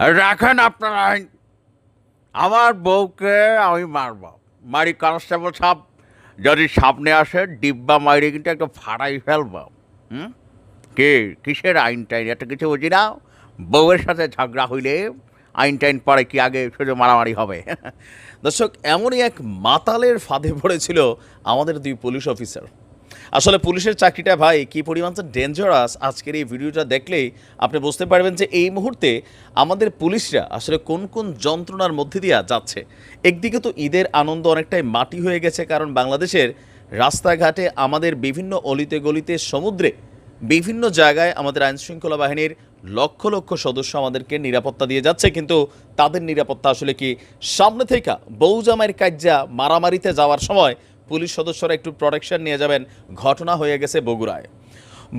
রাখেন আপনার আইন। আমার বউকে আমি মারব। মারি কনস্টেবল সাপ যদি সামনে আসে, ডিব্বা মারি কিন্তু একটা ফাটাই ফেলব। হুম? কে? কিসের আইন টাইন? এত কিছু বুঝি না? বউয়ের সাথে ঝগড়া হইলে আইন টাইন পরে কি আগে শুধু মারামারি হবে? দর্শক, এমনই এক মাতালের ফাঁদে পড়েছিল আমাদের দুই পুলিশ অফিসার। আসলে পুলিশের চাকরিটা ভাই, কি পরিমাণ ডেঞ্জারাস আজকের এই ভিডিওটা দেখলেই আপনি বুঝতে পারবেন যে এই মুহূর্তে আমাদের পুলিশরা আসলে কোন কোন যন্ত্রণার মধ্যে দিয়ে যাচ্ছে। একদিকে তো ঈদের আনন্দ অনেকটাই মাটি হয়ে গেছে, কারণ বাংলাদেশের রাস্তাঘাটে আমাদের বিভিন্ন অলিতে গলিতে সমুদ্রে বিভিন্ন জায়গায় আমাদের আইনশৃঙ্খলা বাহিনীর লক্ষ লক্ষ সদস্য আমাদেরকে নিরাপত্তা দিয়ে যাচ্ছে, কিন্তু তাদের নিরাপত্তা আসলে কি? সামনে থেকে বৌজামাইয়ের কাজ্যা মারামারিতে যাওয়ার সময় পুলিশ সদস্যরা একটু প্রোটেকশন নিয়ে যাবেন। ঘটনা হয়ে গেছে বগুড়ায়।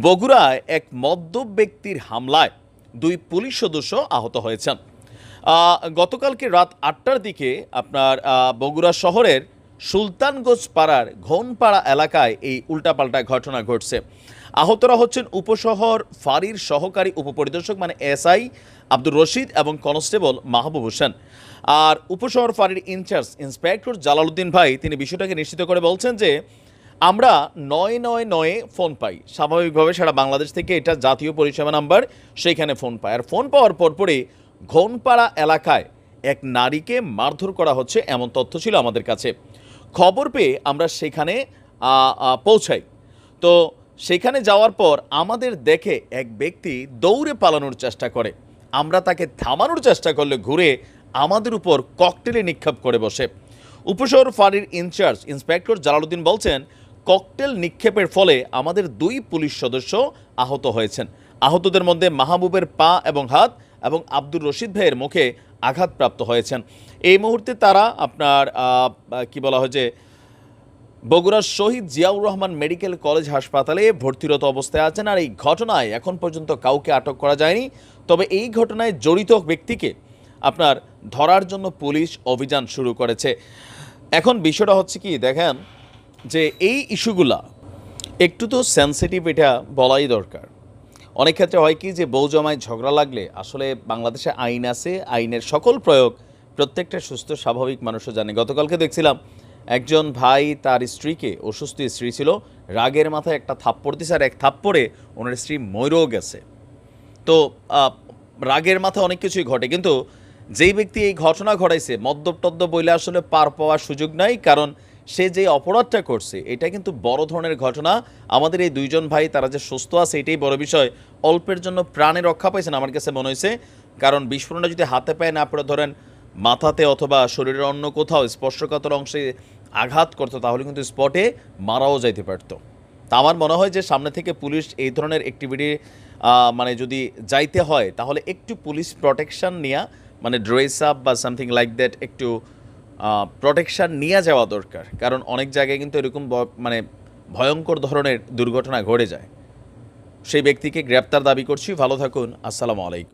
বগুড়ায় এক মদ্যপ ব্যক্তির হামলায় দুই পুলিশ সদস্য আহত হয়েছেন। গতকালকে রাত আটটার দিকে আপনার বগুড়া শহরের সুলতানগঞ্জ পাড়ার ঘনপাড়া এলাকায় এই উল্টাপাল্টা ঘটনা ঘটছে। আহতরা হচ্ছেন উপশহর ফাঁড়ির সহকারী উপপরিদর্শক মানে এসআই আব্দুর রশিদ এবং কনস্টেবল মাহবুব হোসেন। আর উপশহর ফাঁড়ির ইনচার্জ ইন্সপেক্টর জালালউদ্দিন ভাই তিনি বিষয়টাকে নিশ্চিত করে বলছেন যে, আমরা নয় নয় নয়ে ফোন পাই। স্বাভাবিকভাবে সারা বাংলাদেশ থেকে এটা জাতীয় পরিষেবা নাম্বার, সেইখানে ফোন পায়। আর ফোন পাওয়ার পরপরই ঘনপাড়া এলাকায় এক নারীকে মারধর করা হচ্ছে, এমন তথ্য ছিল আমাদের কাছে। খবর পেয়ে আমরা সেখানে পৌঁছাই। তো সেখানে যাওয়ার পর আমাদের দেখে এক ব্যক্তি দৌড়ে পালানোর চেষ্টা করে। আমরা তাকে থামানোর চেষ্টা করলে ঘুরে আমাদের উপর ককটেলে নিক্ষেপ করে বসে। উপশহর ফাঁড়ির ইনচার্জ ইন্সপেক্টর জালালউদ্দিন বলছেন, ককটেল নিক্ষেপের ফলে আমাদের দুই পুলিশ সদস্য আহত হয়েছেন। আহতদের মধ্যে মাহবুবের পা এবং হাত এবং আব্দুর রশিদ ভাইয়ের মুখে আঘাতপ্রাপ্ত হয়েছেন। এই মুহূর্তে তারা আপনার কি বলা হয় যে, বগুড়ার শহীদ জিয়াউর রহমান মেডিকেল কলেজ হাসপাতালে ভর্তিরত অবস্থায় আছেন আর এই ঘটনায় এখন পর্যন্ত কাউকে আটক করা যায়নি। তবে এই ঘটনায় জড়িত ব্যক্তিকে আপনার ধরার জন্য পুলিশ অভিযান শুরু করেছে। এখন বিষয়টা হচ্ছে কি, দেখেন যে এই ইস্যুগুলা একটু তো সেন্সিটিভ এটা বলাই দরকার। অনেক ক্ষেত্রে হয় কি যে বউ জমায় ঝগড়া লাগলে আসলে বাংলাদেশে আইন আছে, আইনের সকল প্রয়োগ প্রত্যেকটা সুস্থ, স্বাভাবিক মানুষও জানে। গতকালকে দেখছিলাম একজন ভাই তার স্ত্রীকে অসুস্থ স্ত্রী ছিল, রাগের মাথায় একটা থাপ্পড় দিছে আর এক থাপ্পড়ে ওনার স্ত্রী ময়ূরও গেছে। তো রাগের মাথায় অনেক কিছুই ঘটে, কিন্তু যেই ব্যক্তি এই ঘটনা ঘটাইছে মদ্যপ টদ্য বইলে আসলে পার পাওয়ার সুযোগ নাই, কারণ সে যে অপরাধটা করছে, এটা কিন্তু বড় ধরনের ঘটনা। আমাদের এই দুইজন ভাই, তারা যে সুস্থ আছে, এটাই বড় বিষয়। অল্পের জন্য প্রাণে রক্ষা পাইছেন আমার কাছে মনে হয়েছে। কারণ বিস্ফোরণটা যদি হাতে পায়ে না পড়ে ধরেন মাথাতে অথবা শরীরের অন্য কোথাও স্পর্শকাতর অংশে আঘাত করতো, তাহলে কিন্তু স্পটে মারাও যাইতে পারতো। তা আমার মনে হয় যে সামনে থেকে পুলিশ এই ধরনের অ্যাক্টিভিটি মানে যদি যাইতে হয়, তাহলে একটু পুলিশ প্রোটেকশন নেওয়া মানে ড্রেস আপ বা সামথিং লাইক দ্যাট একটু প্রোটেকশন নিয়ে যাওয়া দরকার। কারণ অনেক জায়গায় কিন্তু এরকম মানে ভয়ঙ্কর ধরনের দুর্ঘটনা ঘটে যায়। সেই ব্যক্তিকে গ্রেপ্তার দাবি করছি। ভালো থাকুন। আসসালামু আলাইকুম।